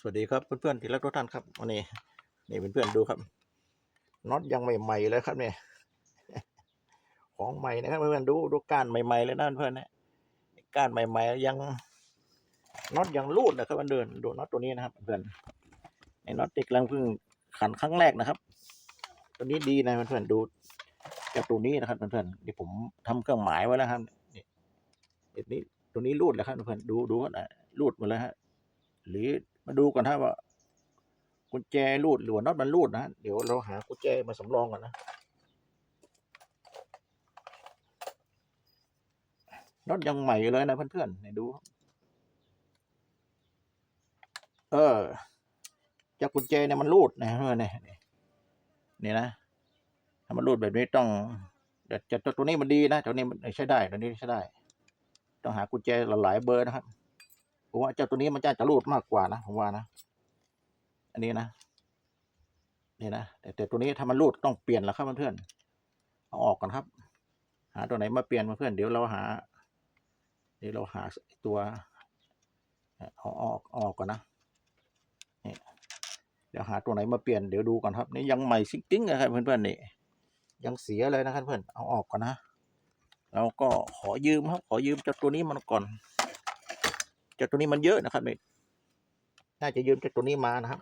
สวัสดีครับเพื่อนๆที่รักทุกท่านครับวันนี้นี่เพื่อนๆดูครับน็อตยังใหม่ๆเลยครับเนี่ยของใหม่นะครับเพื่อนๆดูดูก้านใหม่ๆเลยนะเพื่อนนะก้านใหม่ๆยังน็อตยังรูดนะครับมันเดินดูน็อตตัวนี้นะครับเพื่อนไอ้น็อตติดกำลังเพิ่งขันครั้งแรกนะครับ ตัวนี้ดีนะเพื่อนๆดูจากตัวนี้นะครับเพื่อนๆที่ผมทำเครื่องหมายไว้แล้วครับนี่ตัวนี้ตัวนี้รูดแล้วครับเพื่อนๆดูดูนะรูดหมดแล้วฮะหรือ มาดูก่อนถ้าว่ากุญแจรูดหรือว่าน็อตมันรูดนะ เดี๋ยวเราหากุญแจมาสำรองก่อนนะน็อตยังใหม่เลยนะเพื่อนๆเนี่ยดู เออ จากกุญแจเนี่ยมันรูดนะเพื่อนเนี่ยนี่นะถ้ามันรูดแบบนี้ต้องแต่จะตัวนี้มันดีนะตัวนี้มันใช้ได้ตัวนี้ใช้ได้ ต้องหากุญแจหลายเบอร์นะครับ ผมว่าเจ้าตัวนี้มันจะจะรูดมากกว่านะผมว่านะ อันนี้นะนี่นะแต่แต่ตัวนี้ถ้ามันรูดต้องเปลี่ยนแล้วครับเพื่อนๆเอาออกก่อนครับ หาตัวไหนมาเปลี่ยนเพื่อนๆเดี๋ยวเราหา เดี๋ยวเราหาตัวเอาออกออกก่อนนะนี่เดี๋ยวหาตัวไหนมาเปลี่ยนเดี๋ยวดูก่อนครับ นี่ยังใหม่ซิงติ้งนะครับเพื่อนๆนี่ยังเสียเลยนะครับเพื่อนเอาออกก่อนนะเราก็ขอยืมครับ ขอยืมเจ้าตัวนี้มันก่อน จากตัวนี้มันเยอะนะครับเนี่ยน่าจะยืมจากตัวนี้มานะครับ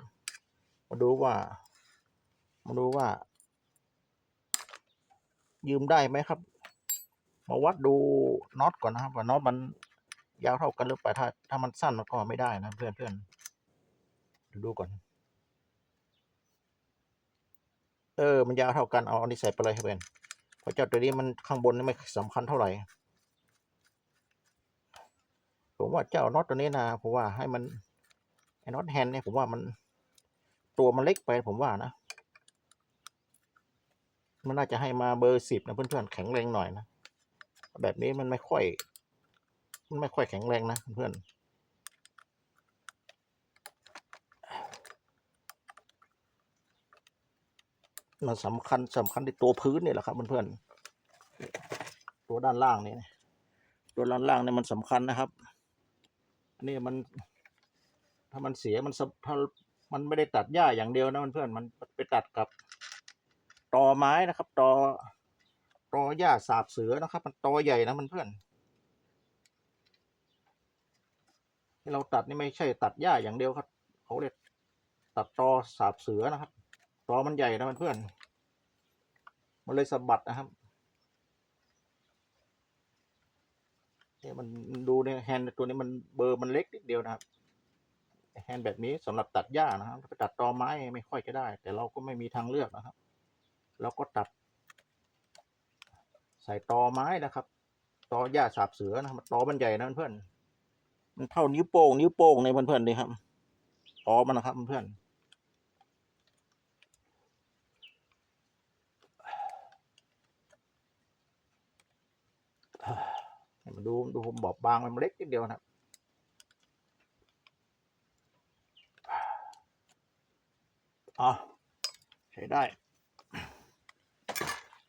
มาดูว่า มาดูว่า ยืมได้ไหมครับ มาวัดดูน็อตก่อนนะครับ ว่าน็อตมันยาวเท่ากันหรือเปล่าถ้า ถ้ามันสั้นมันก็ไม่ได้นะเพื่อนเพื่อนดูดูก่อน เออ มันยาวเท่ากันเอาอันนี้ใส่ไปเลยครับเพื่อนเพราะเจ้าตัวนี้มันข้างบนนี่ไม่สำคัญเท่าไหร่ ผมว่าเจ้าน็อตตัวนี้นะผมว่าให้มันไอ้น็อตแฮนด์เนี่ยผมว่ามันตัวมันเล็กไปผมว่านะ มันน่าจะให้มาเบอร์สิบนะเพื่อนๆแข็งแรงหน่อยนะแบบนี้มันไม่ค่อย มันไม่ค่อยแข็งแรงนะเพื่อนมันสำคัญสำคัญที่ตัวพื้นนี่แหละครับเพื่อนๆตัวด้านล่างนี่ตัวด้านล่างเนี่ยมันสำคัญนะครับ นี่มัน ถ้ามันเสียมันสะถ้ามันไม่ได้ตัดหญ้าอย่างเดียวนะเพื่อนมันไปตัดกับตอไม้นะครับตอตอหญ้าสาบเสือนะครับ มันตอใหญ่นะมันเพื่อนที่เราตัดนี่ไม่ใช่ตัดหญ้าอย่างเดียวครับเขาเรียกตัดตอสาบเสือนะครับตอมันใหญ่นะมันเพื่อน มันเลยสะบัดนะครับ เนี่ยมันดูในแฮนด์ตัวนี้มันเบอร์มันเล็กนิดเดียวนะครับแฮนด์แบบนี้สำหรับตัดหญ้านะครับไปตัดตอไม้ไม่ค่อยจะได้ แต่เราก็ไม่มีทางเลือกนะครับ เราก็ตัด ใส่ตอไม้นะครับ ตอหญ้าสาบเสือนะครับตอมันใหญ่นะเพื่อนมันเท่านิ้วโป้งนิ้วโป้งในเพื่อนๆเลยครับตอมันนะครับเพื่อน มาดูดูผมบอบบางมันเล็กนิดเดียวนะครับอ๋อใช้ได้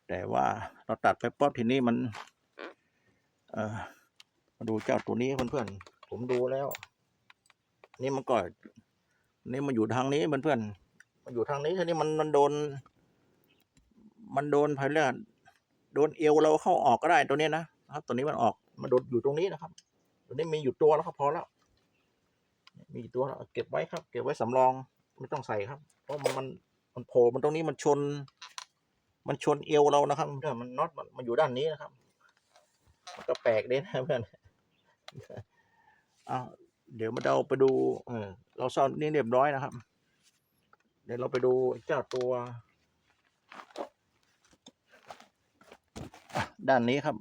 แต่ว่าเราตัดไปป๊อบทีนี้มัน เออมาดูเจ้าตัวนี้เพื่อนๆผมดูแล้ว นี่มันก็นี่มันอยู่ทางนี้เพื่อนๆมันอยู่ทางนี้ทีนี้มันมันโดน มันโดนไพเรื่อโดนเอวเราเข้าออกก็ได้ตัวนี้นะครับ ตัวนี้มันออก มันโดอยู่ตรงนี้นะครับตัวนี้มีอยู่ตัวแล้วครับพอแล้ว มีตัวแล้วเก็บไว้ครับ เก็บไว้สำรองไม่ต้องใส่ครับ เพราะมันมันมันโผล่มันตรงนี้มันชน มันชนเอวเรานะครับเพื่อนมันน็อตมันมันอยู่ด้านนี้นะครับ มันก็แปลกเด้นะเพื่อนเอาเดี๋ยวมาเราไปดูเออเราซ่อนนี่เรียบร้อยนะครับ เดี๋ยวเราไปดูเจ้าตัว ด้านนี้ครับ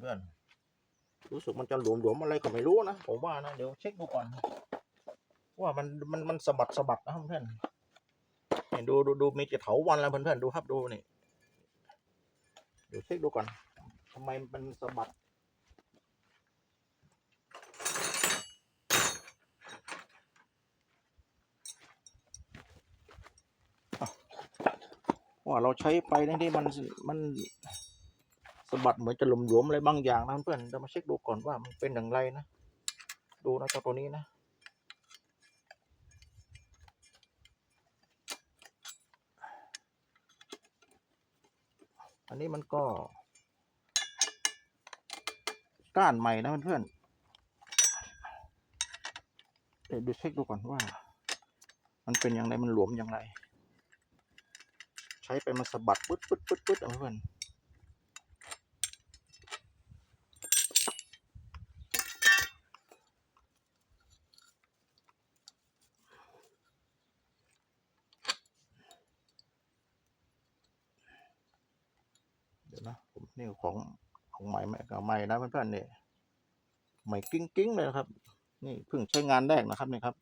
เพื่อนรู้สึกมันจะหลวมๆอะไรก็ไม่รู้นะผมว่านะเดี๋ยวเช็คดูก่อน ว่ามันมันมันสะบัดสะบัดนะเพื่อนเห็นดูดูดูมีเจเถาวันแล้วเพื่อนๆดูครับดูนี่เดี๋ยวเช็คดูก่อน ทำไมมันสะบัดว่าเราใช้ไปนี่มันมัน สะบัดเหมือนจะหลวมอะไรบางอย่างนะเพื่อนเรามาเช็คดูก่อนว่ามันเป็นอย่างไรนะ ดูนะเจ้าตัวนี้นะอันนี้มันก็ก้านใหม่นะเพื่อนเดี๋ยวดูเช็คดูก่อนว่า มันเป็นอย่างไรมันหลวมอย่างไร ใช้ไปมันสะบัดปึ๊ดปึ๊ดปึ๊ดปึ๊ดเอาเพื่อน นะผมนี่ของของใหม่ใหม่กับใหม่นะเพื่อนๆเนี่ยใหม่กิ้งกิ้งๆเลยนะครับ นี่เพิ่งใช้งานแรกนะครับเนี่ยครับ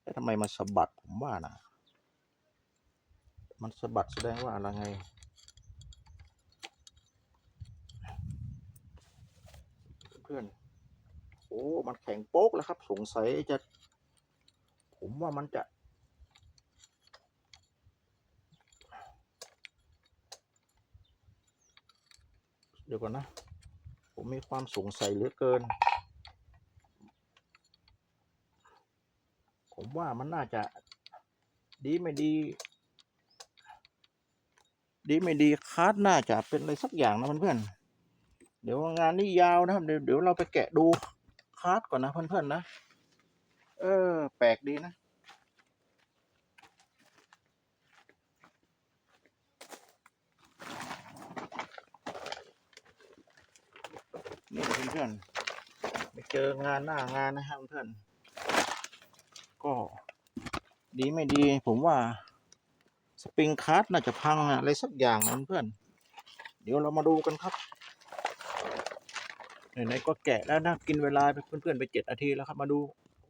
เอ๊ะทำไมมันสะบัดผมว่านะมันสะบัดแสดงว่าอะไรไงเพื่อนโอ้ มันแข็งโป๊กแล้วครับ สงสัยจะ ผมว่ามันจะ ยวก่อนนะ ผมมีความสงสัยเหลือเกิน ผมว่ามันน่าจะดีไม่ดี ดีไม่ดีคาร์ดน่าจะเป็นอะไรสักอย่างนะเพื่อนๆเดี๋ยวงานนี้ยาวนะครับ เดี๋ยวเดี๋ยวเราไปแกะดูคาร์ดก่อนนะเพื่อนๆนะ เออ แปลกดีนะ นี่เพื่อนๆไปเจองานหน้างานนะครับเพื่อนก็ดีไม่ดีผมว่า สปริงคัสน่าจะพังอะอะไรสักอย่างนะเพื่อน เดี๋ยวเรามาดูกันครับไหนๆก็แกะแล้วนะกินเวลาไปเพื่อนๆไปเจ็ดนาทีแล้วครับมาดู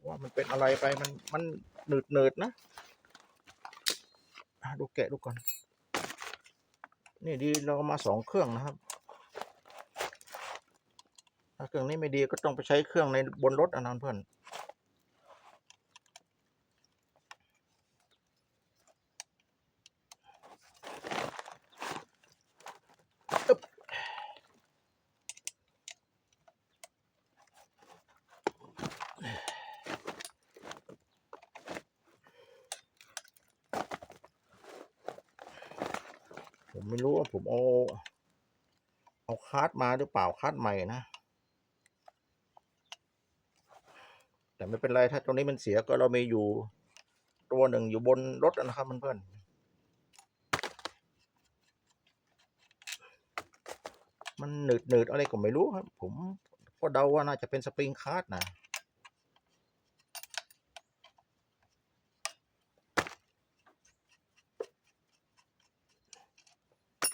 ว่ามันเป็นอะไรไปมันมันหนืดเนืดนะดูแกะดูก่อน นี่ดีเรามาสองเครื่องนะครับ ถ้าเครื่องนี้ไม่ดีก็ต้องไปใช้เครื่องในบนรถอันนั้นเพื่อนผมไม่รู้ว่าผมเอา เอาคาร์ดมาหรือเปล่าคาร์ดใหม่นะ แต่ ไม่เป็นไรถ้าตรงนี้มันเสียก็เรามีอยู่ ตัวหนึ่งอยู่บนรถนะครับเพื่อนๆมันหนืดหนืดอะไรก็ไม่รู้ครับ ผมก็เดาว่าน่าจะเป็นสปริงคาร์ดนะ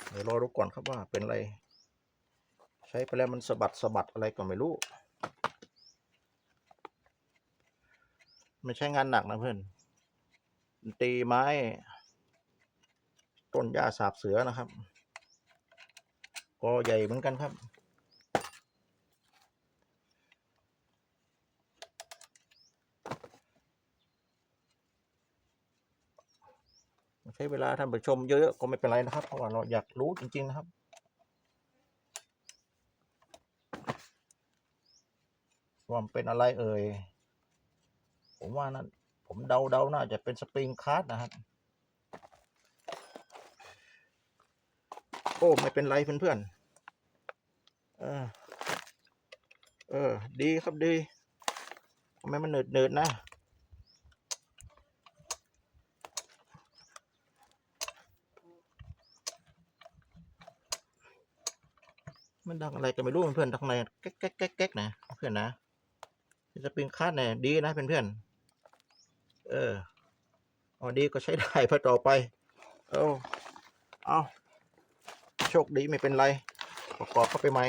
เดี๋ยวรอดูก่อนครับว่าเป็นอะไร ใช้ไปแล้วมันสะบัดสะบัดอะไรก็ไม่รู้ ไม่ใช่งานหนักนะเพื่อนตีไม้ ต้นหญ้าสาบเสือนะครับ ก็ใหญ่เหมือนกันครับ ใช้เวลาท่านผู้ชมเยอะๆก็ไม่เป็นไรนะครับ เพราะว่าเราอยากรู้จริง ๆ นะครับว่ามันเป็นอะไรเอ่ย ผมว่านั่นผมเดาเดาน่าจะเป็นสปริงคาร์ดนะครับ โอ้ ไม่เป็นไรเพื่อนๆ เออ เออ ดีครับดีทำไมมันเนิดเนิดนะมันดังอะไรกันไม่รู้เพื่อนๆทางในแก๊กแก๊กแก๊กแก๊กนะ เพื่อนนะ สปริงคาร์ดเนี่ยดีนะเพื่อนๆเออเอดีก็ใช้ได้เพื่อต่อไป เอาเอาโชคดีไม่เป็นไร ประกอบเข้าไปใหม่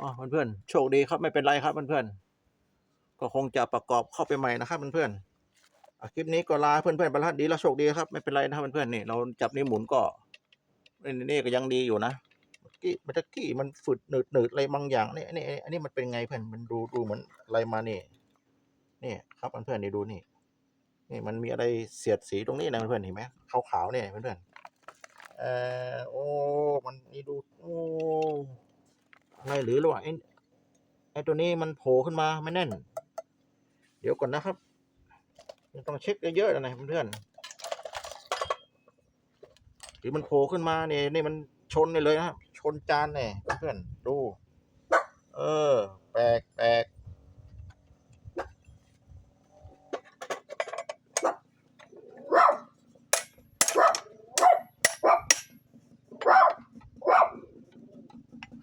อ๋อเพื่อนๆโชคดีครับไม่เป็นไรครับเพื่อนๆก็คงจะประกอบเข้าไปใหม่นะครับเพื่อนๆอะคลิปนี้ก็ลาเพื่อนๆไปแล้วดีแล้วโชคดีครับไม่เป็นไรนะครับเพื่อนๆนี่เราจับนิ้วหมุนก็ นี่นี่ก็ยังดีอยู่นะเมื่อกี้เมื่อกี้มันฝืดหนืดหนืดอะไรบางอย่างนี่นี่อันนี้มันเป็นไงเพื่อนมันดูดูเหมือนอะไรมานี่นี่ครับเพื่อนๆนี่ดูนี่ นี่มันมีอะไรเสียดสีตรงนี้นะเพื่อนๆเห็นไหมขาวๆเนี่ยเพื่อนๆเออโอ้มันนี่ดูโอ้อะไรหรือหรือว่าไอ้ไอ้ตัวนี้มันโผล่ขึ้นมาไม่แน่น เดี๋ยวก่อนนะครับยังต้องเช็คเยอะๆนะเพื่อนๆือมันโผล่ขึ้นมาเนี่ยนี่มันชนเลยนะครับชนจานเนี่ยเพื่อนดู เออ แปลกแปลก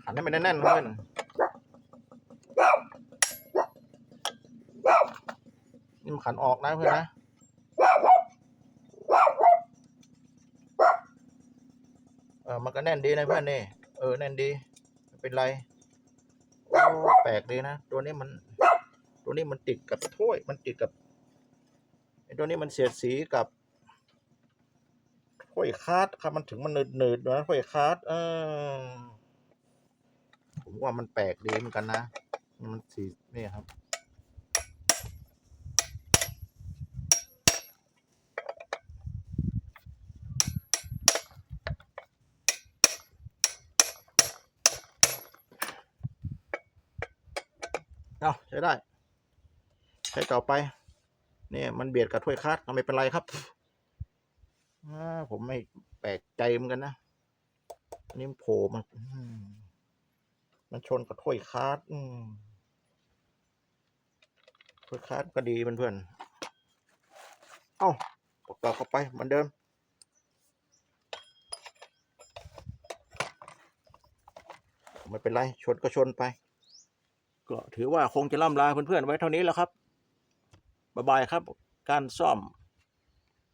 หันให้มันแน่นๆเพื่อนนี่มันขันออกนะเพื่อนนะ เออ มันก็แน่นดีนะเพื่อนนี่ เออแน่นดีไม่เป็นไรแปลกดีนะ ตัวนี้มัน ตัวนี้มันติดกับถ้วย มันติดกับไอ้ตัวนี้มันเสียดสีกับถ้วยคาดครับ มันถึงมันหนืดๆนะถ้วยคาดเออผมว่ามันแปลกดีเหมือนกันนะ มันสีนี่ครับ เอาใช้ได้ ใช้ต่อไปเนี่ยมันเบียดกับถ้วยคัดก็ไม่เป็นไรครับผมไม่แปลกใจเหมือนกันนะอันนี้โผล่มาอืมมันชนกับถ้วยคาดถ้วยคาดก็ดีเพื่อนๆเอ้าประกอบเข้าไปเหมือนเดิมไม่เป็นไร ชนก็ชนไป ก็ถือว่าคงจะล่ำลาเพื่อนๆไว้เท่านี้แล้วครับบ๊ายบายครับ การซ่อม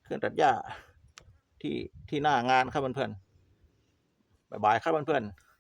เครื่องตัดหญ้าที่ที่หน้างานครับเพื่อนๆบ๊ายบายครับเพื่อนๆ